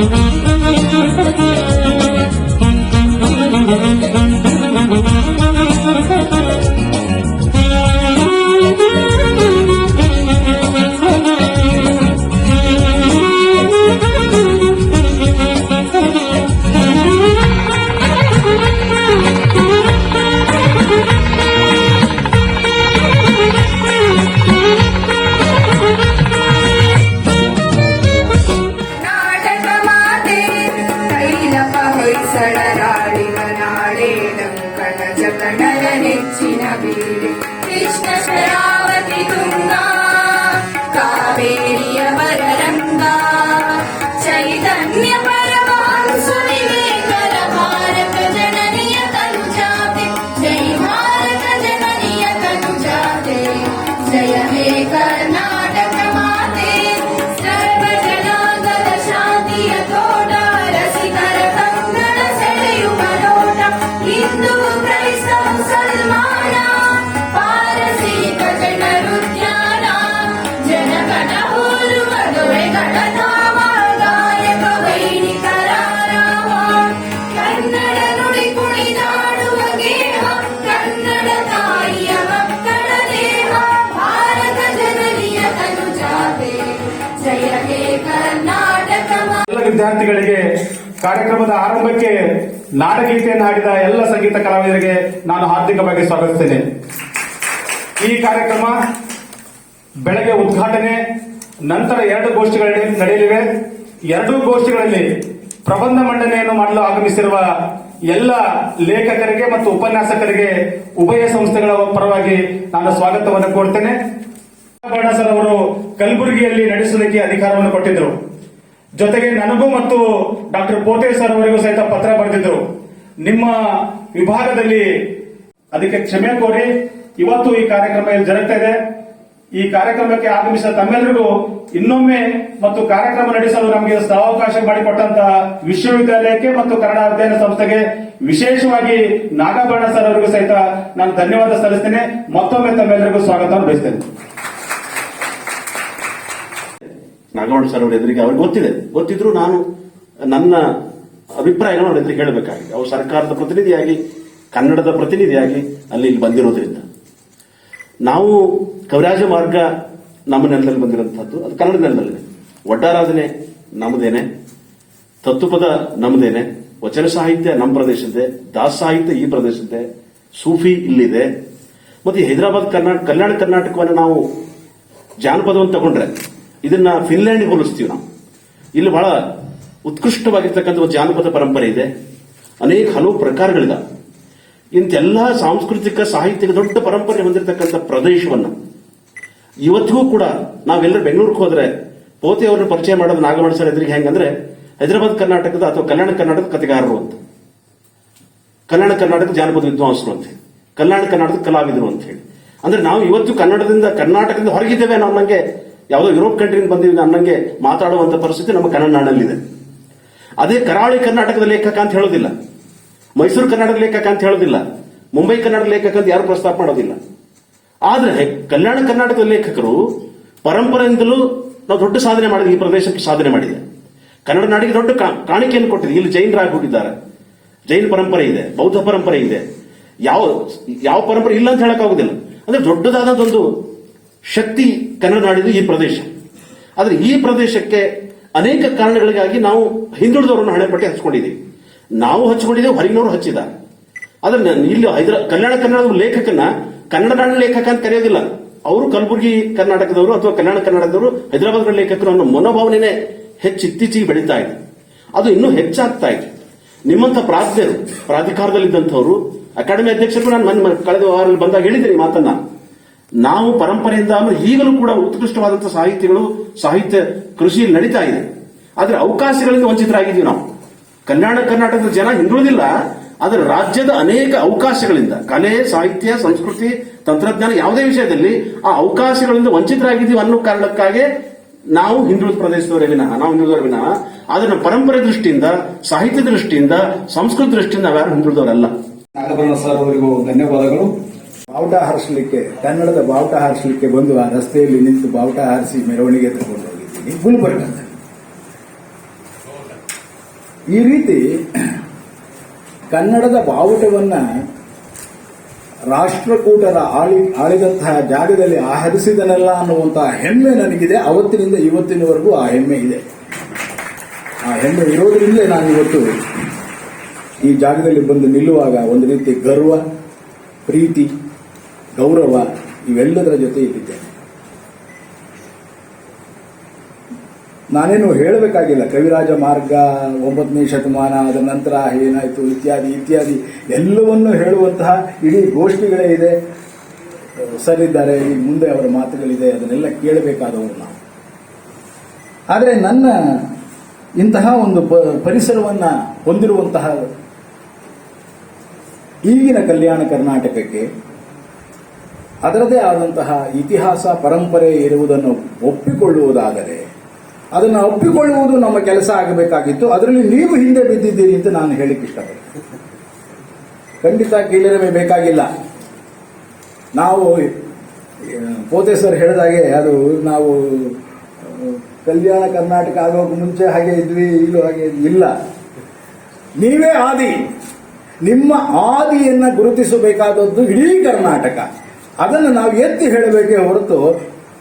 Mm-hmm. ವಿದ್ಯಾರ್ಥಿಗಳಿಗೆ ಕಾರ್ಯಕ್ರಮದ ಆರಂಭಕ್ಕೆ ನಾಡಗೀತೆಯನ್ನು ಹಾಡಿದ ಎಲ್ಲ ಸಂಗೀತ ಕಲಾವಿದರಿಗೆ ನಾನು ಹಾರ್ದಿಕವಾಗಿ ಸ್ವಾಗತಿಸ್ತೇನೆ. ಈ ಕಾರ್ಯಕ್ರಮ ಬೆಳಗ್ಗೆ ಉದ್ಘಾಟನೆ, ನಂತರ ಎರಡು ಗೋಷ್ಠಿಗಳು ನಡೆಯಲಿವೆ. ಎರಡೂ ಗೋಷ್ಠಿಗಳಲ್ಲಿ ಪ್ರಬಂಧ ಮಂಡನೆಯನ್ನು ಮಾಡಲು ಆಗಮಿಸಿರುವ ಎಲ್ಲ ಲೇಖಕರಿಗೆ ಮತ್ತು ಉಪನ್ಯಾಸಕರಿಗೆ ಉಭಯ ಸಂಸ್ಥೆಗಳ ಪರವಾಗಿ ನಾನು ಸ್ವಾಗತವನ್ನು ಕೋರ್ತೇನೆ. ಅವರು ಕಲಬುರಗಿಯಲ್ಲಿ ನಡೆಸುವುದಕ್ಕೆ ಅಧಿಕಾರವನ್ನು ಕೊಟ್ಟಿದ್ದರು. ಜೊತೆಗೆ ನನಗೂ ಮತ್ತು ಡಾಕ್ಟರ್ ಪೋತೆ ಸರ್ ಅವರಿಗೂ ಸಹಿತ ಪತ್ರ ಬರೆದಿದ್ರು. ನಿಮ್ಮ ವಿಭಾಗದಲ್ಲಿ ಅದಕ್ಕೆ ಕ್ಷಮೆ ಕೋರಿ, ಇವತ್ತು ಈ ಕಾರ್ಯಕ್ರಮ ಇಲ್ಲಿ ಜರುಗ್ತಾ ಇದೆ. ಈ ಕಾರ್ಯಕ್ರಮಕ್ಕೆ ಆಗಮಿಸಿದ ತಮ್ಮೆಲ್ಲರಿಗೂ ಇನ್ನೊಮ್ಮೆ ಮತ್ತು ಕಾರ್ಯಕ್ರಮ ನಡೆಸಲು ನಮಗೆ ಅವಕಾಶ ಮಾಡಿಕೊಟ್ಟಂತ ವಿಶ್ವವಿದ್ಯಾಲಯಕ್ಕೆ ಮತ್ತು ಕನ್ನಡ ಅಧ್ಯಯನ ಸಂಸ್ಥೆಗೆ ವಿಶೇಷವಾಗಿ ನಾಗಾಭರಣ ಸರ್ ಅವರಿಗೂ ಸಹಿತ ನಾನು ಧನ್ಯವಾದ ಸಲ್ಲಿಸ್ತೇನೆ. ಮತ್ತೊಮ್ಮೆ ತಮ್ಮೆಲ್ಲರಿಗೂ ಸ್ವಾಗತವನ್ನು ಬಯಸ್ತೇನೆ. ನಾಗವಣ ಸರ್ ಅವ್ರ ಎದುರಿಗೆ ಅವ್ರಿಗೆ ಗೊತ್ತಿದೆ. ಗೊತ್ತಿದ್ರು ನಾನು ನನ್ನ ಅಭಿಪ್ರಾಯಗಳನ್ನು ಅವ್ರ ಎದುರಿಗೆ ಹೇಳಬೇಕಾಗಿದೆ. ಅವರು ಸರ್ಕಾರದ ಪ್ರತಿನಿಧಿಯಾಗಿ, ಕನ್ನಡದ ಪ್ರತಿನಿಧಿಯಾಗಿ ಅಲ್ಲಿ ಇಲ್ಲಿ ಬಂದಿರೋದ್ರಿಂದ. ನಾವು ಕವಿರಾಜ ಮಾರ್ಗ ನಮ್ಮ ನೆಲದಲ್ಲಿ ಬಂದಿರುವಂತಹದ್ದು ಅದು ಕನ್ನಡ ನೆಲದಲ್ಲಿದೆ. ಒಡ್ಡಾರಾಧನೆ ನಮ್ಮದೇನೆ. ತತ್ವಪದ ನಮ್ಮದೇನೆ. ವಚನ ಸಾಹಿತ್ಯ ನಮ್ಮ ಪ್ರದೇಶದ್ದೇ. ದಾಸ ಸಾಹಿತ್ಯ ಈ ಪ್ರದೇಶದ್ದೇ. ಸೂಫಿ ಇಲ್ಲಿದೆ. ಮತ್ತೆ ಹೈದರಾಬಾದ್ ಕರ್ನಾಟಕ ಕಲ್ಯಾಣ ಕರ್ನಾಟಕವನ್ನು ನಾವು ಜಾನಪದವನ್ನು ತಗೊಂಡ್ರೆ ಇದನ್ನ ಫಿನ್ಲ್ಯಾಂಡ್ಗೆ ಹೋಲಿಸ್ತೀವಿ ನಾವು. ಇಲ್ಲಿ ಬಹಳ ಉತ್ಕೃಷ್ಟವಾಗಿರ್ತಕ್ಕಂಥ ಒಂದು ಜಾನಪದ ಪರಂಪರೆ ಇದೆ. ಅನೇಕ ಹಲವು ಪ್ರಕಾರಗಳಿದೆ ಇಂತೆಲ್ಲ ಸಾಂಸ್ಕೃತಿಕ ಸಾಹಿತ್ಯದ ದೊಡ್ಡ ಪರಂಪರೆ ಹೊಂದಿರತಕ್ಕಂಥ ಪ್ರದೇಶವನ್ನ ಇವತ್ತಿಗೂ ಕೂಡ ನಾವೆಲ್ಲರೂ ಬೆಂಗಳೂರಿಗೆ ಹೋದ್ರೆ ಪೋತೆ ಅವರನ್ನು ಪರಿಚಯ ಮಾಡೋದು ನಾಗಮಣ ಸರ್ ಎದುರಿಗೆ ಹೆಂಗಂದ್ರೆ ಹೈದರಾಬಾದ್ ಕರ್ನಾಟಕದ ಅಥವಾ ಕಲ್ಯಾಣ ಕರ್ನಾಟಕದ ಕಥೆಗಾರರು ಅಂತ. ಕಲ್ಯಾಣ ಕರ್ನಾಟಕದ ಜಾನಪದ ವಿದ್ವಾಂಸರು ಅಂತ ಕಲ್ಯಾಣ ಕರ್ನಾಟಕದ ಕಲಾವಿದರು ಅಂತ ಹೇಳಿ. ಅಂದ್ರೆ ನಾವು ಇವತ್ತು ಕನ್ನಡದಿಂದ ಕರ್ನಾಟಕದಿಂದ ಹೊರಗಿದ್ದೇವೆ ನಮ್ಮಂಗೆ ಯಾವುದೋ ಯುರೋಪ್ ಕಂಟ್ರಿಯಿಂದ ಬಂದಿವಿ ಅನ್ನಂಗೆ ಮಾತಾಡುವಂತ ಪರಿಸ್ಥಿತಿ ನಮ್ಮ ಕನ್ನಡ ನಾಡಲ್ಲಿದೆ ಅದೇ ಕರಾವಳಿ ಕರ್ನಾಟಕದ ಲೇಖಕ ಅಂತ ಹೇಳೋದಿಲ್ಲ. ಮೈಸೂರು ಕರ್ನಾಟಕ ಲೇಖಕ ಅಂತ ಹೇಳೋದಿಲ್ಲ. ಮುಂಬೈ ಕನ್ನಡ ಲೇಖಕ ಅಂತ ಯಾರು ಪ್ರಸ್ತಾಪ ಮಾಡೋದಿಲ್ಲ. ಆದರೆ ಕಲ್ಯಾಣ ಕರ್ನಾಟಕದ ಲೇಖಕರು ಪರಂಪರೆಯಿಂದಲೂ ನಾವು ದೊಡ್ಡ ಸಾಧನೆ ಮಾಡಿದ್ವಿ, ಈ ಪ್ರದೇಶಕ್ಕೆ ಸಾಧನೆ ಮಾಡಿದೆ. ಕನ್ನಡ ನಾಡಿಗೆ ದೊಡ್ಡ ಕಾಣಿಕೆಯನ್ನು ಕೊಟ್ಟಿದೆ. ಇಲ್ಲಿ ಜೈನರಾಗಿ ಹೋಗಿದ್ದಾರೆ ಜೈನ ಪರಂಪರೆ ಇದೆ, ಬೌದ್ಧ ಪರಂಪರೆ ಇದೆ. ಯಾವ ಯಾವ ಪರಂಪರೆ ಇಲ್ಲ ಅಂತ ಹೇಳಕ್ಕಾಗುದಿಲ್ಲ. ಅಂದ್ರೆ ದೊಡ್ಡದಾದದೊಂದು ಶಕ್ತಿ ಕನ್ನಡ ನಾಡಿದು ಈ ಪ್ರದೇಶ. ಆದರೆ ಈ ಪ್ರದೇಶಕ್ಕೆ ಅನೇಕ ಕಾರಣಗಳಿಗಾಗಿ ನಾವು ಹಿಂದುಳಿದವರನ್ನು ಹಣೆಪಟ್ಟಿ ಹಚ್ಕೊಂಡಿದ್ದೀವಿ. ನಾವು ಹಚ್ಕೊಂಡಿದ್ದೇವೆ, ಹೊರಗಿನವರು ಹಚ್ಚಿದ ಆದ್ರೆ ನಾನು ಇಲ್ಲಿ ಹೈದರಾ, ಕಲ್ಯಾಣ ಕನ್ನಡದ ಲೇಖಕನ ಕನ್ನಡ ನಾಡಿನ ಲೇಖಕ ಅಂತ ಕರೆಯೋದಿಲ್ಲ. ಅವರು ಕಲಬುರಗಿ ಕರ್ನಾಟಕದವರು ಅಥವಾ ಕಲ್ಯಾಣ ಕರ್ನಾಟಕದವರು ಹೈದರಾಬಾದ್ ಲೇಖಕರು ಅನ್ನೋ ಮನೋಭಾವನೆ ಹೆಚ್ಚು ಇತ್ತೀಚೆಗೆ ಬೆಳೀತಾ ಇದೆ. ಅದು ಇನ್ನೂ ಹೆಚ್ಚಾಗ್ತಾ ಇದೆ. ನಿಮ್ಮಂತ ಪ್ರಾಜ್ಞರು, ಪ್ರಾಧಿಕಾರದಲ್ಲಿದ್ದಂಥವ್ರು, ಅಕಾಡೆಮಿ ಅಧ್ಯಕ್ಷರು ನಾನು ಕಳೆದ ವಾರದಲ್ಲಿ ಬಂದಾಗ ಹೇಳಿದ್ದೀನಿ ಮಾತನ್ನ. ನಾವು ಪರಂಪರೆಯಿಂದಲೂ ಈಗಲೂ ಕೂಡ ಉತ್ಕೃಷ್ಟವಾದಂತಹ ಸಾಹಿತ್ಯಗಳು, ಸಾಹಿತ್ಯ ಕೃಷಿ ನಡೀತಾ ಇದೆ. ಆದರೆ ಅವಕಾಶಗಳಿಂದ ವಂಚಿತರಾಗಿದ್ದೀವಿ ನಾವು. ಕನ್ನಡ, ಕರ್ನಾಟಕದ ಜನ ಹಿಂದುಳಿದಿಲ್ಲ, ಆದರೆ ರಾಜ್ಯದ ಅನೇಕ ಅವಕಾಶಗಳಿಂದ, ಕಲೆ, ಸಾಹಿತ್ಯ, ಸಂಸ್ಕೃತಿ, ತಂತ್ರಜ್ಞಾನ ಯಾವುದೇ ವಿಷಯದಲ್ಲಿ ಆ ಅವಕಾಶಗಳಿಂದ ವಂಚಿತರಾಗಿದ್ದೀವಿ ಅನ್ನೋ ಕಾರಣಕ್ಕಾಗಿ ನಾವು ಹಿಂದುಳಿದ ಪ್ರದೇಶದವರೇ ವಿನಃ, ನಾವು ಹಿಂದುಳಿದವರ ವಿನಃ, ಆದರೆ ಪರಂಪರೆ ದೃಷ್ಟಿಯಿಂದ, ಸಾಹಿತ್ಯ ದೃಷ್ಟಿಯಿಂದ, ಸಂಸ್ಕೃತಿ ದೃಷ್ಟಿಯಿಂದ ನಾವ್ಯಾರು ಹಿಂದುಳಿದವರಲ್ಲ. ನಾಗಭರಣ ಸರ್ ಅವರಿಗೂ ಧನ್ಯವಾದಗಳು. ಬಾವುಟ ಹಾರಿಸಲಿಕ್ಕೆ, ಕನ್ನಡದ ಬಾವುಟ ಹಾರಿಸಲಿಕ್ಕೆ ಬಂದು ಆ ರಸ್ತೆಯಲ್ಲಿ ನಿಂತು ಬಾವುಟ ಹಾರಿಸಿ ಮೆರವಣಿಗೆ ತಗೊಂಡು ಹೋಗಿದ್ದೀನಿ. ಗುಲ್ಬರ್ಗ. ಈ ರೀತಿ ಕನ್ನಡದ ಬಾವುಟವನ್ನ ರಾಷ್ಟ್ರಕೂಟದ ಆಳಿ, ಆಳಿದಂತಹ ಜಾಗದಲ್ಲಿ ಆಹರಿಸಿದನಲ್ಲ ಅನ್ನುವಂತಹ ಹೆಮ್ಮೆ ನನಗಿದೆ. ಅವತ್ತಿನಿಂದ ಇವತ್ತಿನವರೆಗೂ ಆ ಹೆಮ್ಮೆ ಇದೆ. ಆ ಹೆಮ್ಮೆ ಇರೋದ್ರಿಂದಲೇ ನಾನು ಇವತ್ತು ಈ ಜಾಗದಲ್ಲಿ ಬಂದು ನಿಲ್ಲುವಾಗ ಒಂದು ರೀತಿ ಗರ್ವ, ಪ್ರೀತಿ ಗೌರವ ಇವೆಲ್ಲದರ ಜೊತೆ ಇದ್ದಿದ್ದೇನೆ ನಾನೇನು ಹೇಳಬೇಕಾಗಿಲ್ಲ. ಕವಿರಾಜ ಮಾರ್ಗ, ಒಂಬತ್ತನೇ ಶತಮಾನ ಅದರ ನಂತರ ಏನಾಯಿತು, ಇತ್ಯಾದಿ ಇತ್ಯಾದಿ, ಎಲ್ಲವನ್ನೂ ಹೇಳುವಂತಹ ಇಡೀ ಗೋಷ್ಠಿಗಳೇ ಇದೆ. ಸರಿದ್ದಾರೆ, ಈ ಮುಂದೆ ಅವರ ಮಾತುಗಳಿದೆ, ಅದನ್ನೆಲ್ಲ ಕೇಳಬೇಕಾದವರು ನಾವು ಆದರೆ ನನ್ನ ಇಂತಹ ಒಂದು ಪರಿಸರವನ್ನು ಪರಿಸರವನ್ನ ಹೊಂದಿರುವಂತಹ ಈಗಿನ ಕಲ್ಯಾಣ ಕರ್ನಾಟಕಕ್ಕೆ ಅದರದೇ ಆದಂತಹ ಇತಿಹಾಸ ಪರಂಪರೆ ಇರುವುದನ್ನು ಒಪ್ಪಿಕೊಳ್ಳುವುದಾದರೆ, ಅದನ್ನು ಒಪ್ಪಿಕೊಳ್ಳುವುದು ನಮ್ಮ ಕೆಲಸ ಆಗಬೇಕಾಗಿತ್ತು. ಅದರಲ್ಲಿ ನೀವು ಹಿಂದೆ ಬಿದ್ದಿದ್ದೀರಿ ಅಂತ ನಾನು ಹೇಳಿಕ್ಕೆ ಇಷ್ಟಪಡ್ತೀನಿ. ಖಂಡಿತ ಕೀಳರಿಮೆ ಬೇಕಾಗಿಲ್ಲ. ನಾವು, ಪೋತೆ ಸರ್ ಹೇಳಿದಾಗೆ ಅದು ನಾವು, ಕಲ್ಯಾಣ ಕರ್ನಾಟಕ ಆಗೋಕೆ ಮುಂಚೆ ಹಾಗೆ ಇದ್ವಿ, ಇಲ್ಲೂ ಹಾಗೆ. ಇಲ್ಲ. ನೀವೇ ಆದಿ. ನಿಮ್ಮ ಆದಿಯನ್ನು ಗುರುತಿಸಬೇಕಾದದ್ದು ಇಡೀ ಕರ್ನಾಟಕ. ಅದನ್ನು ನಾವು ಎತ್ತಿ ಹೇಳಬೇಕೇ ಹೊರತು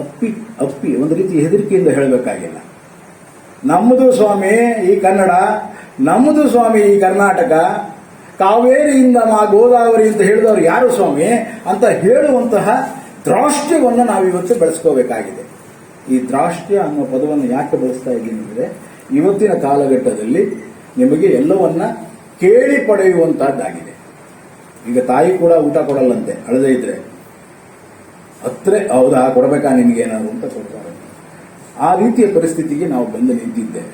ಅಪ್ಪಿ ಅಪ್ಪಿ ಒಂದು ರೀತಿ ಹೆದರಿಕೆಯಿಂದ ಹೇಳಬೇಕಾಗಿಲ್ಲ. ನಮ್ಮದು ಸ್ವಾಮಿ ಈ ಕನ್ನಡ, ನಮ್ಮದು ಸ್ವಾಮಿ ಈ ಕರ್ನಾಟಕ, ಕಾವೇರಿಯಿಂದ ಮಾ ಗೋದಾವರಿ ಅಂತ ಹೇಳಿದವರು ಯಾರು ಸ್ವಾಮಿ ಅಂತ ಹೇಳುವಂತಹ ದ್ರಾಷ್ಟ್ಯವನ್ನು ನಾವಿವತ್ತು ಬೆಳೆಸ್ಕೋಬೇಕಾಗಿದೆ. ಈ ದ್ರಾಷ್ಟ್ಯ ಅನ್ನೋ ಪದವನ್ನು ಯಾಕೆ ಬಳಸ್ತಾ ಇದ್ದೀನಿ ಅಂದರೆ ಇವತ್ತಿನ ಕಾಲಘಟ್ಟದಲ್ಲಿ ನಿಮಗೆ ಎಲ್ಲವನ್ನ ಕೇಳಿ ಪಡೆಯುವಂತಹದ್ದಾಗಿದೆ. ಈಗ ತಾಯಿ ಕೂಡ ಊಟ ಕೊಡಲ್ಲಂತೆ, ಅಳದೇ ಇದ್ರೆ. ಹತ್ರ ಹೌದಾ ಕೊಡಬೇಕಾ ನಿಮಗೇನಾದ್ರು ಅಂತ ಕೊಡ್ತಾರೆ ಆ ರೀತಿಯ ಪರಿಸ್ಥಿತಿಗೆ ನಾವು ಬಂದು ನಿಂತಿದ್ದೇವೆ.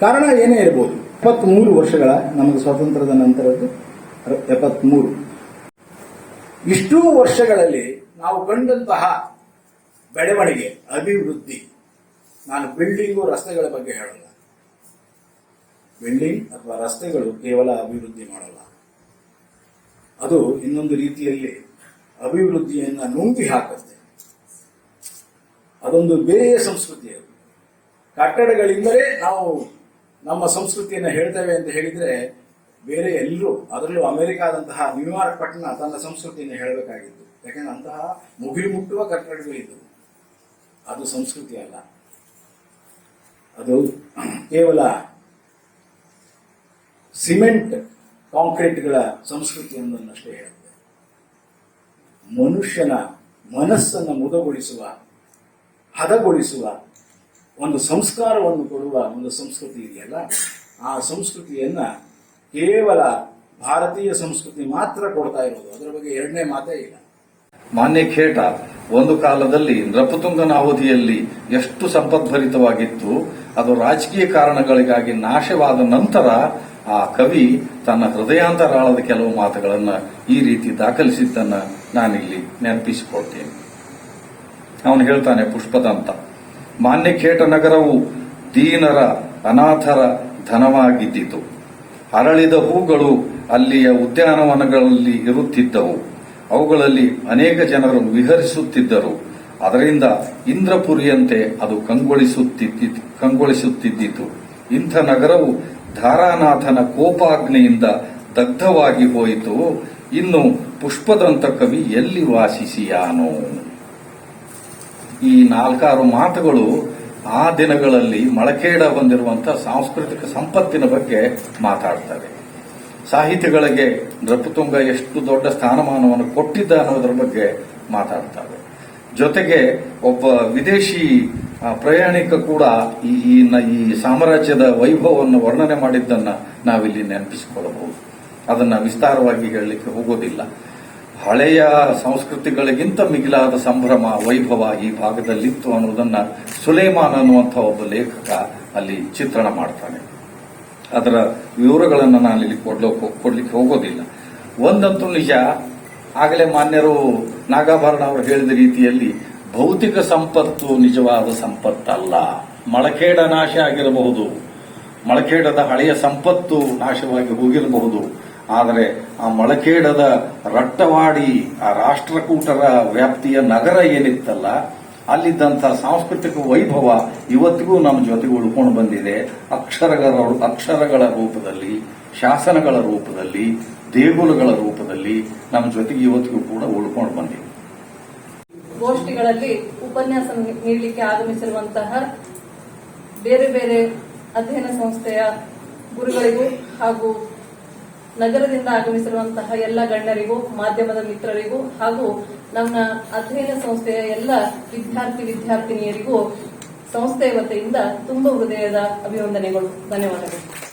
ಕಾರಣ ಏನೇ ಇರಬಹುದು ಎಪ್ಪತ್ಮೂರು ವರ್ಷಗಳ ನಮಗೆ ಸ್ವಾತಂತ್ರ್ಯದ ನಂತರದ್ದು ಎಪ್ಪತ್ಮೂರು. ಇಷ್ಟು ವರ್ಷಗಳಲ್ಲಿ ನಾವು ಕಂಡಂತಹ ಬೆಳವಣಿಗೆ, ಅಭಿವೃದ್ಧಿ, ನಾನು ಬಿಲ್ಡಿಂಗು ರಸ್ತೆಗಳ ಬಗ್ಗೆ ಹೇಳಲ್ಲ. ಬಿಲ್ಡಿಂಗ್ ಅಥವಾ ರಸ್ತೆಗಳು ಕೇವಲ ಅಭಿವೃದ್ಧಿ ಮಾಡಲ್ಲ. ಅದು ಇನ್ನೊಂದು ರೀತಿಯಲ್ಲಿ ಅಭಿವೃದ್ಧಿಯನ್ನ ನುಂಗಿ ಹಾಕುತ್ತೆ. ಅದೊಂದು ಬೇರೆಯ ಸಂಸ್ಕೃತಿ ಅದು. ಕಟ್ಟಡಗಳಿಂದಲೇ ನಾವು ನಮ್ಮ ಸಂಸ್ಕೃತಿಯನ್ನು ಹೇಳ್ತೇವೆ ಅಂತ ಹೇಳಿದ್ರೆ ಬೇರೆ ಎಲ್ಲರೂ ಅದರಲ್ಲೂ ಅಮೆರಿಕಾದಂತಹ ನ್ಯೂಯಾರ್ಕ್ ಪಟ್ಟಣ ತನ್ನ ಸಂಸ್ಕೃತಿಯನ್ನು ಹೇಳಬೇಕಾಗಿತ್ತು. ಯಾಕಂದ್ರೆ ಅಂತಹ ಮುಗಿಲು ಮುಟ್ಟುವ ಕಟ್ಟಡಗಳಿದ್ದವು. ಅದು ಸಂಸ್ಕೃತಿ ಅಲ್ಲ. ಅದು ಕೇವಲ ಸಿಮೆಂಟ್ ಕಾಂಕ್ರೀಟ್ಗಳ ಸಂಸ್ಕೃತಿಯೊಂದನ್ನಷ್ಟೇ ಹೇಳುತ್ತೆ ಮನುಷ್ಯನ ಮನಸ್ಸನ್ನು ಮುದಗೊಳಿಸುವ, ಹದಗೊಳಿಸುವ ಒಂದು ಸಂಸ್ಕಾರವನ್ನು ಕೊಡುವ ಒಂದು ಸಂಸ್ಕೃತಿ ಇದೆಯಲ್ಲ? ಆ ಸಂಸ್ಕೃತಿಯನ್ನ ಕೇವಲ ಭಾರತೀಯ ಸಂಸ್ಕೃತಿ ಮಾತ್ರ ಕೊಡ್ತಾ ಇರೋದು. ಅದರ ಬಗ್ಗೆ ಎರಡನೇ ಮಾತೇ ಇಲ್ಲ. ಮಾನ್ಯ ಖೇಟ, ಒಂದು ಕಾಲದಲ್ಲಿ ನೃಪತುಂಗನ ಅವಧಿಯಲ್ಲಿ ಎಷ್ಟು ಸಂಪದ್ಭರಿತವಾಗಿತ್ತು, ಅದು ರಾಜಕೀಯ ಕಾರಣಗಳಿಗಾಗಿ ನಾಶವಾದ ನಂತರ ಆ ಕವಿ ತನ್ನ ಹೃದಯಾಂತರಾಳದ ಕೆಲವು ಮಾತುಗಳನ್ನು ಈ ರೀತಿ ದಾಖಲಿಸಿದ್ದನ್ನ ನಾನಿಲ್ಲಿ ನೆನಪಿಸಿಕೊಳ್ತೇನೆ. ಅವನು ಹೇಳ್ತಾನೆ, ಪುಷ್ಪದಂತ, ಮಾನ್ಯಖೇಟ ನಗರವು ದೀನರ ಅನಾಥರ ಧನವಾಗಿದ್ದಿತು. ಅರಳಿದ ಹೂಗಳು ಅಲ್ಲಿಯ ಉದ್ಯಾನವನಗಳಲ್ಲಿ ಇರುತ್ತಿದ್ದವು. ಅವುಗಳಲ್ಲಿ ಅನೇಕ ಜನರು ವಿಹರಿಸುತ್ತಿದ್ದರು. ಅದರಿಂದ ಇಂದ್ರಪುರಿಯಂತೆ ಅದು ಕಂಗೊಳಿಸುತ್ತಿದ್ದಿತು ಕಂಗೊಳಿಸುತ್ತಿದ್ದಿತು. ಇಂಥ ನಗರವು ಧಾರಾನಾಥನ ಕೋಪಾಗ್ನೆಯಿಂದ ದಗ್ಧವಾಗಿ ಹೋಯಿತು. ಇನ್ನು ಪುಷ್ಪದಂತ ಕವಿ ಎಲ್ಲಿ ವಾಸಿಸಿಯಾನೋ? ಈ ನಾಲ್ಕಾರು ಮಾತುಗಳು ಆ ದಿನಗಳಲ್ಲಿ ಮಳಕೇಡ ಬಂದಿರುವಂತಹ ಸಾಂಸ್ಕೃತಿಕ ಸಂಪತ್ತಿನ ಬಗ್ಗೆ ಮಾತಾಡ್ತವೆ. ಸಾಹಿತಿಗಳಿಗೆ ನೃಪತುಂಗ ಎಷ್ಟು ದೊಡ್ಡ ಸ್ಥಾನಮಾನವನ್ನು ಕೊಟ್ಟಿದ್ದ ಅನ್ನೋದ್ರ ಬಗ್ಗೆ ಮಾತಾಡ್ತವೆ. ಜೊತೆಗೆ ಒಬ್ಬ ವಿದೇಶಿ ಪ್ರಯಾಣಿಕ ಕೂಡ ಈ ಈ ಸಾಮ್ರಾಜ್ಯದ ವೈಭವವನ್ನು ವರ್ಣನೆ ಮಾಡಿದ್ದನ್ನ ನಾವಿಲ್ಲಿ ನೆನಪಿಸಿಕೊಳ್ಳಬಹುದು. ಅದನ್ನು ವಿಸ್ತಾರವಾಗಿ ಹೇಳಲಿಕ್ಕೆ ಹೋಗೋದಿಲ್ಲ. ಹಳೆಯ ಸಂಸ್ಕೃತಿಗಳಿಗಿಂತ ಮಿಗಿಲಾದ ಸಂಭ್ರಮ, ವೈಭವ ಈ ಭಾಗದಲ್ಲಿತ್ತು ಅನ್ನೋದನ್ನು ಸುಲೇಮಾನ್ ಅನ್ನುವಂಥ ಒಬ್ಬ ಲೇಖಕ ಅಲ್ಲಿ ಚಿತ್ರಣ ಮಾಡ್ತಾನೆ. ಅದರ ವಿವರಗಳನ್ನು ನಾನು ಇಲ್ಲಿ ಕೊಡ್ಲಿಕ್ಕೆ ಕೊಡ್ಲಿಕ್ಕೆ ಹೋಗೋದಿಲ್ಲ. ಒಂದಂತೂ ನಿಜ, ಆಗಲೇ ಮಾನ್ಯರು ನಾಗಾಭರಣ ಅವರು ಹೇಳಿದ ರೀತಿಯಲ್ಲಿ ಭೌತಿಕ ಸಂಪತ್ತು ನಿಜವಾದ ಸಂಪತ್ತಲ್ಲ. ಮಳಕೇಡ ನಾಶ ಆಗಿರಬಹುದು. ಮಳಕೇಡದ ಹಳೆಯ ಸಂಪತ್ತು ನಾಶವಾಗಿ ಹೋಗಿರಬಹುದು. ಆದರೆ ಆ ಮಳಕೇಡದ ರಟ್ಟವಾಡಿ ಆ ರಾಷ್ಟ್ರಕೂಟರ ವ್ಯಾಪ್ತಿಯ ನಗರ ಏನಿತ್ತಲ್ಲ, ಅಲ್ಲಿದ್ದಂಥ ಸಾಂಸ್ಕೃತಿಕ ವೈಭವ ಇವತ್ತಿಗೂ ನಮ್ಮ ಜೊತೆಗೆ ಉಳ್ಕೊಂಡು ಬಂದಿದೆ. ಅಕ್ಷರಗಳ ಅಕ್ಷರಗಳ ರೂಪದಲ್ಲಿ, ಶಾಸನಗಳ ರೂಪದಲ್ಲಿ, ದೇಗುಲಗಳ ರೂಪದಲ್ಲಿ ನಮ್ಮ ಜೊತೆಗೆ ಇವತ್ತಿಗೂ ಕೂಡ ಉಳ್ಕೊಂಡು ಬಂದಿದೆ. ಗೋಷ್ಠಿಗಳಲ್ಲಿ ಉಪನ್ಯಾಸ ನೀಡಲಿಕ್ಕೆ ಆಗಮಿಸಿರುವಂತಹ ಬೇರೆ ಬೇರೆ ಅಧ್ಯಯನ ಸಂಸ್ಥೆಯ ಗುರುಗಳಿಗೂ ಹಾಗೂ ನಗರದಿಂದ ಆಗಮಿಸಿರುವಂತಹ ಎಲ್ಲ ಗಣ್ಯರಿಗೂ, ಮಾಧ್ಯಮದ ಮಿತ್ರರಿಗೂ ಹಾಗೂ ನಮ್ಮ ಅಧ್ಯಯನ ಸಂಸ್ಥೆಯ ಎಲ್ಲ ವಿದ್ಯಾರ್ಥಿ ವಿದ್ಯಾರ್ಥಿನಿಯರಿಗೂ ಸಂಸ್ಥೆಯ ವತಿಯಿಂದ ತುಂಬ ಹೃದಯದ ಅಭಿವಂದನೆಗಳು ಧನ್ಯವಾದಗಳು.